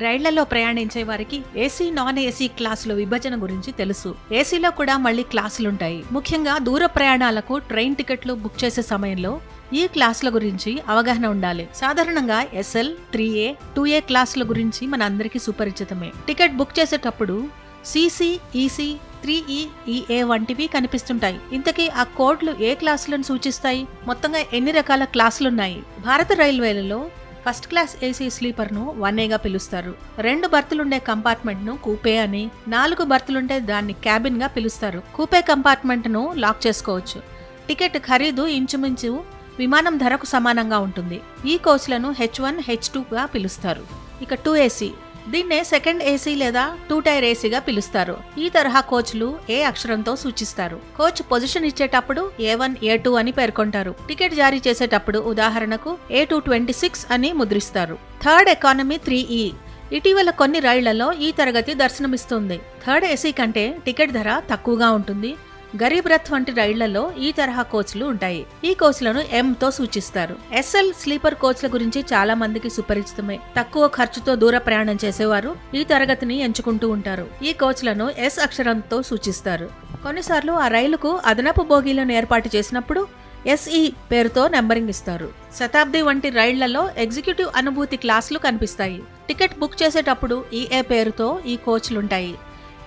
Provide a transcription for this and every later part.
రైళ్ళలో ప్రయాణించే వారికి AC non AC క్లాసుల విభజన గురించి తెలుసు. ఏసీలో కూడా మళ్ళీ క్లాసులుంటాయి. ముఖ్యంగా దూర ప్రయాణాలకు ట్రైన్ టికెట్లు బుక్ చేసే సమయంలో ఈ క్లాసుల గురించి అవగాహన ఉండాలి. సాధారణంగా SL three A two A క్లాసుల గురించి మన అందరికీ సుపరిచితమే. టికెట్ బుక్ చేసేటప్పుడు సిసి ఈసీ త్రీ ఈఈఏ వంటివి కనిపిస్తుంటాయి. ఇంతకీ ఆ కోడ్లు ఏ క్లాసులను సూచిస్తాయి? మొత్తంగా ఎన్ని రకాల క్లాసులున్నాయి? భారత రైల్వేలలో ఫస్ట్ క్లాస్ ఏసీ స్లీపర్ను వన్ ఏగా పిలుస్తారు. రెండు బర్తులుండే కంపార్ట్మెంట్ను కూపే అని నాలుగు బర్తులుంటే దాన్ని క్యాబిన్గా పిలుస్తారు. కూపే కంపార్ట్మెంట్ను లాక్ చేసుకోవచ్చు. టికెట్ ఖరీదు ఇంచుమించు విమానం ధరకు సమానంగా ఉంటుంది. ఈ కోచ్లను హెచ్ వన్ హెచ్ టూగా పిలుస్తారు. ఇక టూ ఏసీ. దీన్నే సెకండ్ ఏసీ లేదా టూ టైర్ ఏసీగా పిలుస్తారు. ఈ తరహా కోచ్లు ఏ అక్షరంతో సూచిస్తారు? కోచ్ పొజిషన్ ఇచ్చేటప్పుడు ఏ వన్ ఏ టూ అని పేర్కొంటారు. టికెట్ జారీ చేసేటప్పుడు ఉదాహరణకు ఏ టూ ట్వంటీ సిక్స్ అని ముద్రిస్తారు. థర్డ్ ఎకానమీ త్రీ ఈ ఇటీవల కొన్ని రైళ్ళలో ఈ తరగతి దర్శనమిస్తుంది. థర్డ్ ఏసీ కంటే టికెట్ ధర తక్కువగా ఉంటుంది. గరీబ్ రథ్ వంటి రైళ్ళలో ఈ తరహా కోచ్లు ఉంటాయి. ఈ కోచ్లను ఎం తో సూచిస్తారు. ఎస్ఎల్ స్లీపర్ కోచ్ల గురించి చాలా మందికి సుపరిచితమే. తక్కువ ఖర్చుతో దూర ప్రయాణం చేసేవారు ఈ తరగతిని ఎంచుకుంటూ ఉంటారు. ఈ కోచ్లను ఎస్ అక్షరంతో సూచిస్తారు. కొన్నిసార్లు ఆ రైలుకు అదనపు బోగీలను ఏర్పాటు చేసినప్పుడు ఎస్ఈ పేరుతో నెంబరింగ్ ఇస్తారు. శతాబ్ది వంటి రైళ్ళలో ఎగ్జిక్యూటివ్ అనుభూతి క్లాసులు కనిపిస్తాయి. టికెట్ బుక్ చేసేటప్పుడు ఈఏ పేరుతో ఈ కోచ్లుంటాయి.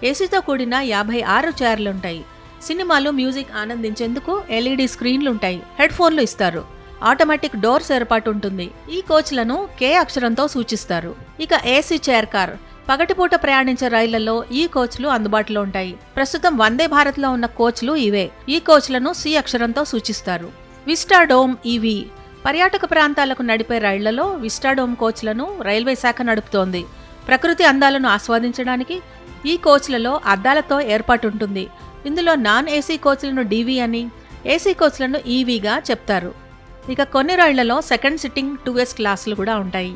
ఏసీతో కూడిన యాభై ఆరు చైర్లుంటాయి. సినిమాలు మ్యూజిక్ ఆనందించేందుకు ఎల్ఈడి స్క్రీన్లు ఉంటాయి హెడ్ ఫోన్లు ఇస్తారు ఆటోమేటిక్ డోర్స్ ఏర్పాటు ఉంటుంది. ఈ కోచ్లను కే అక్షరంతో సూచిస్తారు. ఇక ఏసీ చైర్ కార్ పగటిపూట ప్రయాణించే రైళ్ళలో ఈ కోచ్లు అందుబాటులో ఉంటాయి. ప్రస్తుతం వందే భారత్లో ఉన్న కోచ్లు ఇవే. ఈ కోచ్లను సి అక్షరంతో సూచిస్తారు. విస్టాడోమ్ ఈవీ పర్యాటక ప్రాంతాలకు నడిపే రైళ్ళలో విస్టాడోమ్ కోచ్లను రైల్వే శాఖ నడుపుతోంది. ప్రకృతి అందాలను ఆస్వాదించడానికి ఈ కోచ్లలో అద్దాలతో ఏర్పాటు ఉంటుంది. ఇందులో నాన్ ఏసీ కోచ్లను డీవీ అని ఏసీ కోచ్లను ఈవీగా చెప్తారు. ఇక కొన్ని రైళ్ళలో సెకండ్ సిట్టింగ్ టూ ఎస్ క్లాసులు కూడా ఉంటాయి.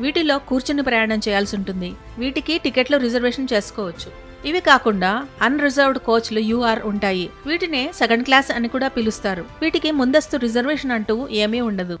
వీటిలో కూర్చుని ప్రయాణం చేయాల్సి ఉంటుంది. వీటికి టికెట్లు రిజర్వేషన్ చేసుకోవచ్చు. ఇవి కాకుండా అన్రిజర్వ్డ్ కోచ్లు యూఆర్ ఉంటాయి. వీటినే సెకండ్ క్లాస్ అని కూడా పిలుస్తారు. వీటికి ముందస్తు రిజర్వేషన్ అంటూ ఏమీ ఉండదు.